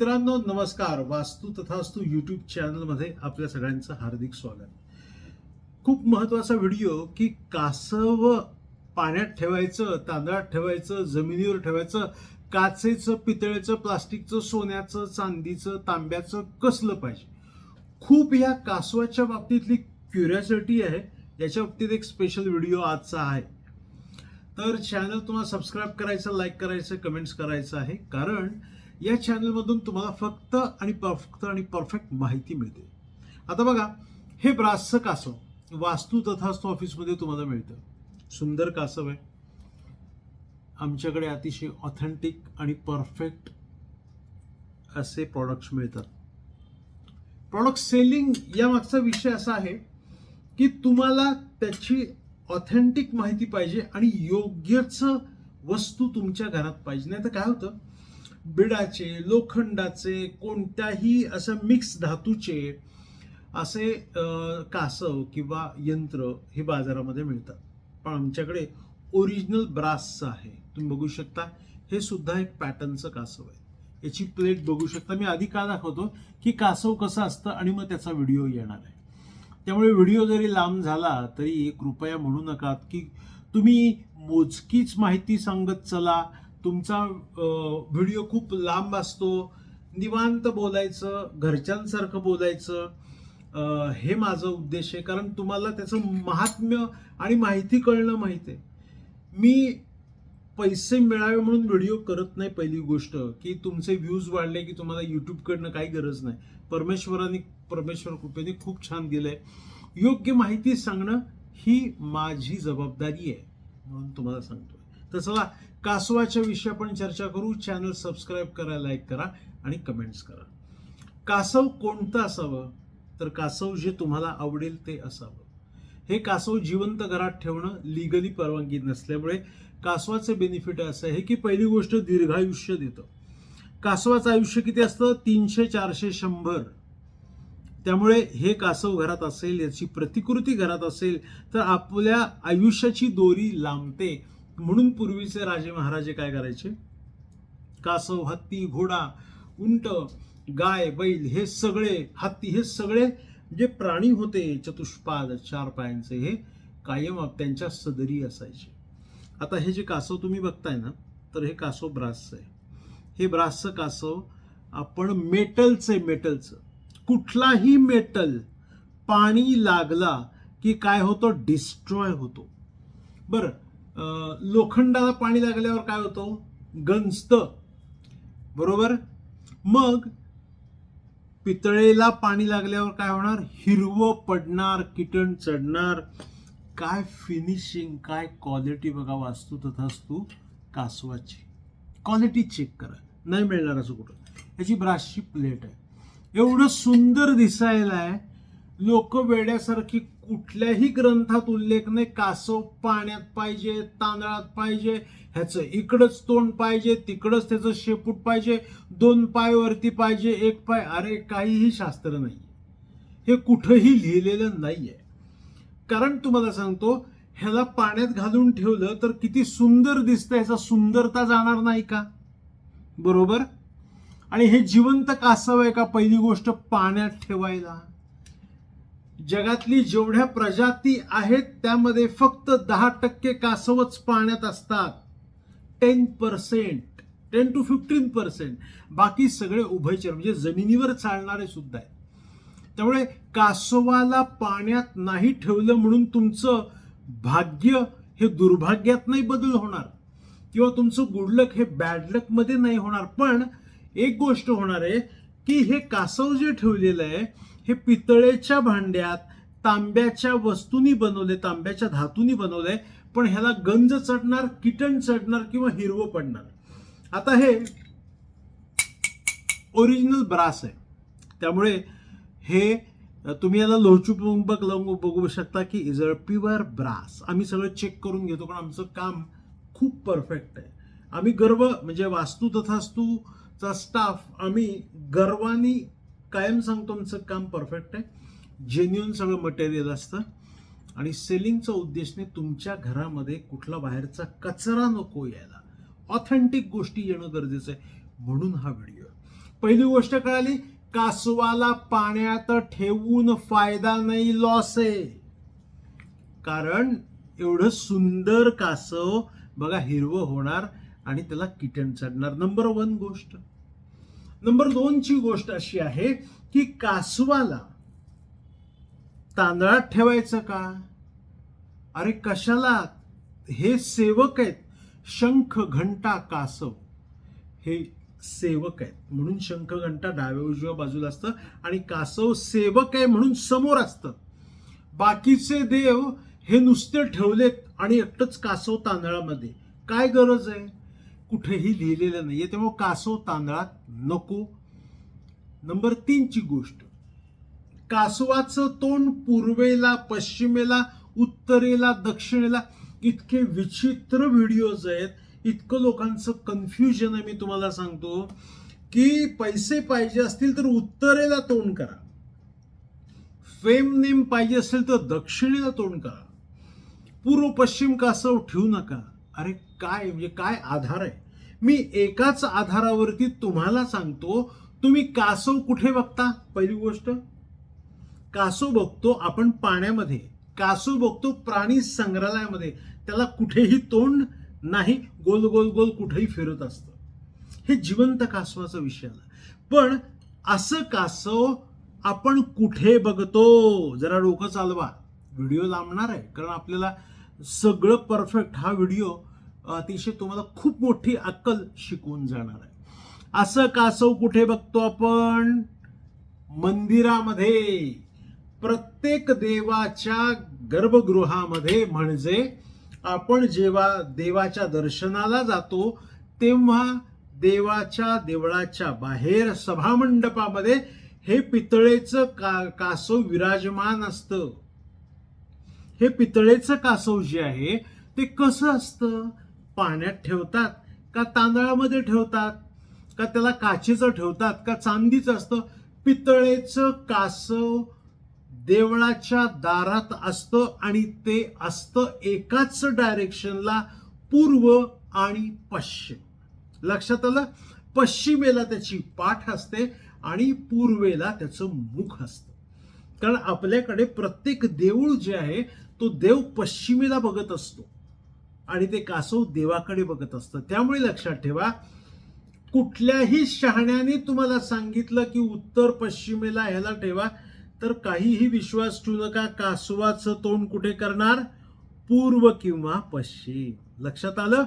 मित्रांनो नमस्कार. वास्तू तथास्तू यूट्यूब चॅनलमध्ये आपल्या सगळ्यांचं हार्दिक स्वागत. खूप महत्त्वाचा व्हिडिओ की कासव पाण्यात ठेवायचं तांदळात ठेवायचं जमिनीवर ठेवायचं काचेचं पितळेचं प्लास्टिकचं सोन्याचं चांदीचं तांब्याचं कसलं पाहिजे? खूप या कासवाच्या बाबतीतली क्युरियासिटी आहे. याच्या बाबतीत एक स्पेशल व्हिडिओ आजचा आहे. तर चॅनल तुम्हाला सबस्क्राईब करायचं लाईक करायचं कमेंट्स करायचं आहे. कारण या चॅनलमधून तुम्हाला फक्त आणि फक्त आणि परफेक्ट माहिती मिळते. आता बघा हे ब्रासचं कासव वास्तू तथास्तू ऑफिसमध्ये तुम्हाला मिळतं. सुंदर कासव आहे. आमच्याकडे अतिशय ऑथेंटिक आणि परफेक्ट असे प्रॉडक्ट्स मिळतात. प्रॉडक्ट सेलिंग या मागचा विषय असा आहे की तुम्हाला त्याची ऑथेंटिक माहिती पाहिजे आणि योग्यच वस्तू तुमच्या घरात पाहिजे. नाही तर काय होतं? बिडाचे लोखंडाचे कोणत्याही असं मिक्स धातूचे असे कासव किंवा यंत्र हे बाजारामध्ये मिळतात. पण आमच्याकडे ओरिजिनल ब्रासचं आहे. तुम्ही बघू शकता हे सुद्धा एक पॅटर्नचं कासव आहे. याची प्लेट बघू शकता. मी आधी का दाखवतो की कासव कसं असतं आणि मग त्याचा व्हिडिओ येणार आहे. त्यामुळे व्हिडिओ जरी लांब झाला तरी कृपया म्हणू नका की तुम्ही मोजकीच माहिती सांगत चला तुमचा व्हिडिओ खूप लांब असतो. निवांत बोलायचं घरच्यांसारखं बोलायचं हे माझं उद्देश आहे. कारण तुम्हाला त्याचं महात्म्य आणि माहिती कळणं माहिती आहे. मी पैसे मिळावे म्हणून व्हिडिओ करत नाही पहिली गोष्ट की तुमचे व्ह्यूज वाढले की तुम्हाला यूट्यूबकडनं काही गरज नाही. परमेश्वराने परमेश्वर कृपेने खूप छान दिलंय योग्य माहिती सांगणं ही माझी जबाबदारी आहे म्हणून तुम्हाला सांगतो तर चला कासवाच्या विषयी आपण चर्चा करू. चॅनल सबस्क्राईब करा लाईक करा आणि कमेंट्स करा. कासव कोणतं असावं? तर कासव जे तुम्हाला आवडेल ते असावं. हे कासव जिवंत घरात ठेवणं लिगली परवानगी नसल्यामुळे कासवाचं बेनिफिट असं आहे की पहिली गोष्ट दीर्घायुष्य देतं. कासवाचं आयुष्य किती असतं? तीनशे चारशे शंभर. त्यामुळे हे कासव घरात असेल याची प्रतिकृती घरात असेल तर आपल्या आयुष्याची दोरी लांबते. म्हणून पूर्वीचे राजे महाराजे काय करायचे? कासव हत्ती घोडा उंट गाय बैल हे सगळे हत्ती हे सगळे जे प्राणी होते चतुष्पाद चार पायांचे हे कायम त्यांच्या सदरी असायचे. आता हे जे कासव तुम्ही बघताय ना तर हे कासव ब्रासचं आहे. हे ब्रासचं कासव आपण मेटलचं आहे मेटलचं. कुठलाही मेटल पाणी लागला की काय होतं? डिस्ट्रॉय होतो. बरं लोखंडाला पाणी लागल्यावर काय होतं? गंजतं. बरोबर? मग पितळेला पाणी लागल्यावर काय होणार? हिरवं पडणार किटण चढणार. काय फिनिशिंग काय क्वालिटी बघा वास्तू तथास्तू कासवाची. क्वालिटी चेक करा. नाही मिळणार असं कुठं. याची ब्राशची प्लेट आहे. एवढं सुंदर दिसायला आहे लोक वेड्यासारखी कुठल्याही ग्रंथात उल्लेख नाही. कासव पाण्यात पाहिजे तांदळात पाहिजे ह्याचं इकडंच तोंड पाहिजे तिकडंच त्याचं शेपूट पाहिजे दोन पाय वरती पाहिजे एक पाय. अरे काहीही शास्त्र नाही. हे कुठंही लिहिलेलं नाही आहे कारण तुम्हाला सांगतो ह्याला पाण्यात घालून ठेवलं तर किती सुंदर दिसतं ह्याचा सुंदरता जाणार नाही का? बरोबर? आणि हे जिवंत कासव आहे का? पहिली गोष्ट पाण्यात ठेवायला. जगातली जेवढ्या प्रजाती आहेत त्यामध्ये फक्त दहा टक्के कासवच पाण्यात असतात. Ten percent. Ten to fifteen percent. बाकी सगळे उभयचर म्हणजे जमिनीवर चालणारे सुद्धा आहेत. त्यामुळे कासवाला पाण्यात नाही ठेवलं म्हणून तुमचं भाग्य हे दुर्भाग्यात नाही बदल होणार. किंवा तुमचं गुडलक हे बॅडलकमध्ये नाही होणार. पण एक गोष्ट होणार आहे की हे कासव जे ठेवलेलं आहे हे पितळेच्या भांड्यात तांब्याच्या वस्तूंनी बनवले तांब्याच्या धातूनी बनवले पण ह्याला गंज चढणार किटण चढणार किंवा हिरवं पडणार. आता हे ओरिजिनल ब्रास आहे. त्यामुळे हे तुम्ही याला लोहचुंबक लावून बघू शकता की इज अ प्युअर ब्रास आम्ही सगळं चेक करून घेतो पण आमचं काम खूप परफेक्ट आहे. आम्ही गर्व म्हणजे वास्तू तथास्तूचा स्टाफ आम्ही गर्वानी कायम सांगतो आमचं काम परफेक्ट आहे. जेन्युन सगळं मटेरियल असतं. आणि सेलिंगचा उद्देशने तुमच्या घरामध्ये कुठला बाहेरचा कचरा नको यायला. ऑथेंटिक गोष्टी येणं गरजेचं आहे. म्हणून हा व्हिडिओ पहिली गोष्ट कळाली कासवाला पाण्यात ठेवून फायदा नाही लॉस आहे. कारण एवढं सुंदर कासव बघा हिरवं होणार आणि त्याला किटन चढणार. नंबर वन गोष्ट. नंबर दोनची गोष्ट अशी आहे की कासवाला तांदळात ठेवायचं का? अरे कशाला? हे सेवक आहेत. शंख घंटा कासव. हे सेवक आहेत. म्हणून शंख घंटा डाव्या उजव्या बाजूला असतं आणि कासव सेवक आहे म्हणून समोर असतं. बाकीचे देव हे नुसते ठेवलेत आणि एकटंच कासव तांदळामध्ये. काय गरज आहे? कुठेही लिहिलेलं नाही आहे त्यामुळे कासव तांदळात नको. नंबर तीनची गोष्ट. कासवाचं तोंड पूर्वेला पश्चिमेला उत्तरेला दक्षिणेला इतके विचित्र व्हिडिओज आहेत. इतकं लोकांचं कन्फ्युजन आहे मी तुम्हाला सांगतो. की पैसे पाहिजे असतील तर उत्तरेला तोंड करा. फेम नेम पाहिजे असेल तर दक्षिणेला तोंड करा. पूर्व पश्चिम कासव ठेवू नका. अरे काय म्हणजे काय आधार आहे? मी एकाच आधारावरती तुम्हाला सांगतो तुम्ही कासव कुठे बघता? पहिली गोष्ट कासव बघतो आपण पाण्यामध्ये. कासव बघतो प्राणी संग्रहालयामध्ये. त्याला कुठेही तोंड नाही गोल गोल गोल कुठेही फिरत असतं. हे जिवंत कासवाचा विषय आला. पण असं कासव आपण कुठे बघतो? जरा डोकं चालवा. व्हिडिओ लांबणार आहे कारण आपल्याला सगळं परफेक्ट हा व्हिडिओ अतिशय तुम्हाला खूप मोठी अक्कल शिकून जाणार आहे. असं कासव कुठे बघतो आपण? मंदिरामध्ये. प्रत्येक देवाच्या गर्भगृहामध्ये म्हणजे आपण जेव्हा देवाच्या दर्शनाला जातो तेव्हा देवाच्या देवळाच्या बाहेर सभामंडपामध्ये हे पितळेचं का कासव विराजमान असतं. हे पितळेचं कासव जे आहे ते कसं असतं? पाण्यात ठेवतात का तांदळामध्ये ठेवतात? का त्याला काचेचं ठेवतात? का चांदीचं असतं? पितळेचं कासव देवळाच्या दारात असतं आणि ते असतं एकाच डायरेक्शनला पूर्व आणि पश्चिम. लक्षात आलं? पश्चिमेला त्याची पाठ असते आणि पूर्वेला त्याचं मुख असतं. कारण आपल्याकडे प्रत्येक देऊळ जे आहे तो देव पश्चिमेला बघत असतो. आणि ते कासव देवाकडे बघत असतं. त्यामुळे लक्षात ठेवा कुठल्याही शहाण्याने तुम्हाला सांगितलं की उत्तर पश्चिमेला ह्याला ठेवा तर काहीही विश्वास ठेवू नका कासवाचं तोंड कुठे करणार? पूर्व किंवा पश्चिम. लक्षात आलं?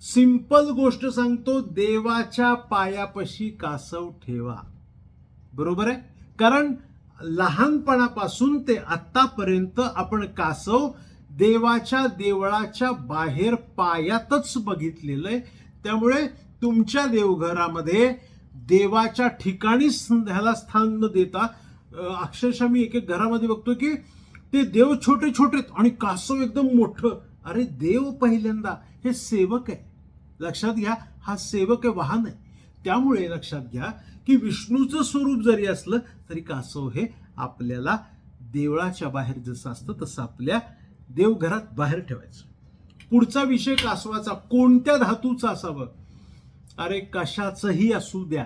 सिंपल गोष्ट सांगतो देवाच्या पायापाशी कासव ठेवा. बरोबर आहे? कारण लहानपणापासून ते आत्तापर्यंत आपण कासव देवाच्या देवळाच्या बाहेर पायातच बघितलेलं आहे. त्यामुळे तुमच्या देवघरामध्ये देवाच्या ठिकाणी ह्याला स्थान न देता अक्षरशः मी एक एक घरामध्ये बघतो की ते देव छोटे छोटे आणि कासव एकदम मोठं. अरे देव पहिल्यांदा हे सेवक आहे. लक्षात घ्या हा सेवक आहे वाहन आहे. त्यामुळे लक्षात घ्या की विष्णूचं स्वरूप जरी असलं तरी कासव हे आपल्याला देवळाच्या बाहेर जसं असतं तसं आपल्या देवघरात बाहेर ठेवायचं. पुढचा विषय कासवाचा कोणत्या धातूचा असावं? अरे कशाचंही असू द्या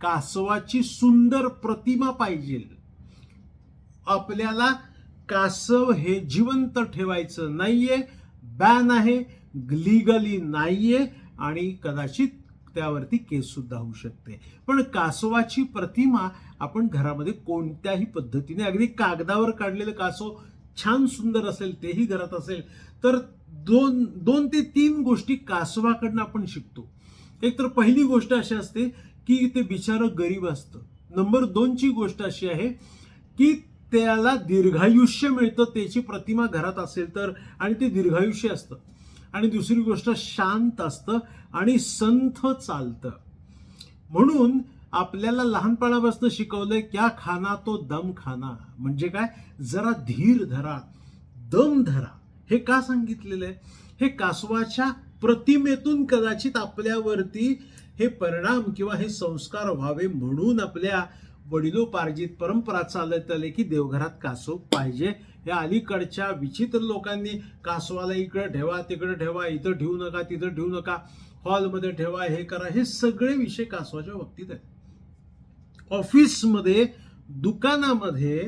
कासवाची सुंदर प्रतिमा पाहिजे. आपल्याला कासव हे जिवंत ठेवायचं नाहीये बॅन आहे लिगली नाहीये आणि कदाचित त्यावरती केस सुद्धा होऊ शकते. पण कासवाची प्रतिमा आपण घरामध्ये कोणत्याही पद्धतीने अगदी कागदावर काढलेलं कासव छान सुंदर असेल तेही घरात असेल तर दोन दोन ते तीन गोष्टी कासवाकडनं आपण शिकतो. एक तर पहिली गोष्ट अशी असते की ते बिचारं गरीब असतं. नंबर दोनची गोष्ट अशी आहे की त्याला दीर्घायुष्य मिळतं त्याची प्रतिमा घरात असेल तर आणि ते दीर्घायुष्य असतं. आणि दुसरी गोष्ट शांत असतं आणि संथ चालतं. म्हणून आपल्याला लहानपणापासून शिकवलंय क्या खाना तो दम खाना. म्हणजे काय? जरा धीर धरा दम धरा. हे का सांगितलेलं आहे हे कासवाच्या प्रतिमेतून कदाचित आपल्यावरती हे परिणाम किंवा हे संस्कार व्हावे म्हणून आपल्या वडिलोपार्जित परंपरा चालत आले की देवघरात कासव पाहिजे. हे अलीकडच्या विचित्र लोकांनी कासवाला इकडं ठेवा तिकडं ठेवा इथं ठेवू नका तिथं ठेवू नका हॉलमध्ये ठेवा हे करा. हे सगळे विषय कासवाच्या बाबतीत आहेत. ऑफिसमध्ये दुकानामध्ये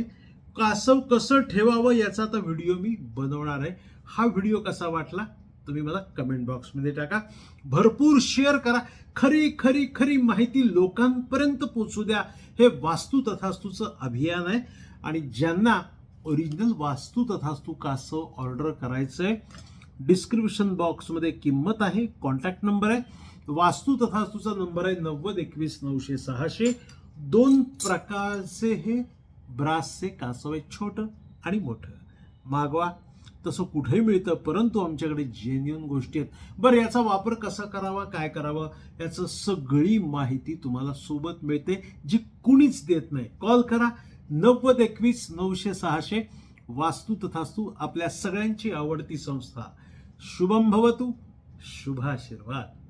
कासव कसं ठेवावं याचा आता व्हिडिओ मी बनवणार आहे. हा व्हिडिओ कसा वाटला तुम्ही मला कमेंट बॉक्समध्ये टाका. भरपूर शेअर करा. खरी खरी खरी माहिती लोकांपर्यंत पोचू द्या. हे वास्तू तथास्तूचं अभियान आहे. आणि ज्यांना ओरिजिनल वास्तू तथास्तू कासव ऑर्डर करायचं आहे डिस्क्रिप्शन बॉक्समध्ये किंमत आहे कॉन्टॅक्ट नंबर आहे. वास्तू तथास्तूचा नंबर आहे नव्वद एकवीस नऊशे सहाशे. दोन प्रकारचे हे ब्रासचे कासव आहे छोटं आणि मोठं. मागवा तसं कुठेही मिळतं परंतु आमच्याकडे जेन्युन गोष्टी आहेत. बरं याचा वापर कसा करावा काय करावं याचं सगळी माहिती तुम्हाला सोबत मिळते जी कुणीच देत नाही. कॉल करा नव्वद एकवीस नऊशे सहाशे. वास्तू तथास्तू आपल्या सगळ्यांची आवडती संस्था. शुभम भवतू शुभाशीर्वाद